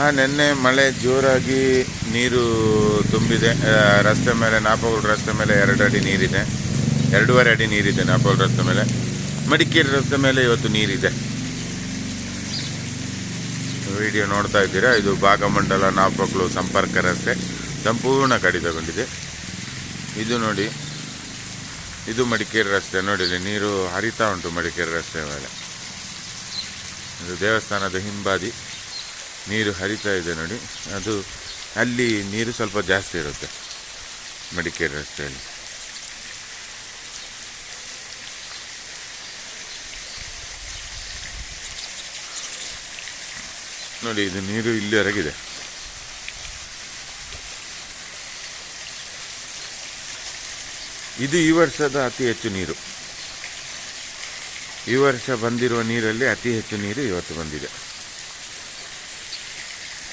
ಹಾಂ ನಿನ್ನೆ ಮಳೆ ಜೋರಾಗಿ ನೀರು ತುಂಬಿದೆ. ರಸ್ತೆ ಮೇಲೆ ನಾಪಗೋಲ್ ರಸ್ತೆ ಮೇಲೆ ಎರಡು ಅಡಿ ನೀರಿದೆ. ಎರಡೂವರೆ ಅಡಿ ನೀರಿದೆ ನಾಪಗೋಲ್ ರಸ್ತೆ ಮೇಲೆ. ಮಡಿಕೇರಿ ರಸ್ತೆ ಮೇಲೆ ಇವತ್ತು ನೀರಿದೆ. ವಿಡಿಯೋ ನೋಡ್ತಾ ಇದ್ದೀರಾ? ಇದು ಭಾಗಮಂಡಲ ನಾಪಕ್ಲು ಸಂಪರ್ಕ ರಸ್ತೆ. ಸಂಪೂರ್ಣ ಕಡಿತಗೊಂಡಿದೆ. ಇದು ನೋಡಿ, ಇದು ಮಡಿಕೇರಿ ರಸ್ತೆ ನೋಡಿ ನೀರು ಹರಿತಾ ಉಂಟು ಮಡಿಕೇರಿ ರಸ್ತೆ ಮೇಲೆ. ಇದು ದೇವಸ್ಥಾನದ ಹಿಂಬಾದಿ. ನೀರು ಹರಿತಾ ಇದೆ ನೋಡಿ. ಅದು ಅಲ್ಲಿ ನೀರು ಸ್ವಲ್ಪ ಜಾಸ್ತಿ ಇರುತ್ತೆ ಮಡಿಕೇರಿ ರಸ್ತೆಯಲ್ಲಿ. ನೋಡಿ, ಇದು ನೀರು ಇಲ್ಲಿ ಹೊರಗಿದೆ ಇದು ಈ ವರ್ಷದ ಅತಿ ಹೆಚ್ಚು ನೀರು. ಈ ವರ್ಷ ಬಂದಿರುವ ನೀರಲ್ಲಿ ಅತಿ ಹೆಚ್ಚು ನೀರು ಇವತ್ತು ಬಂದಿದೆ.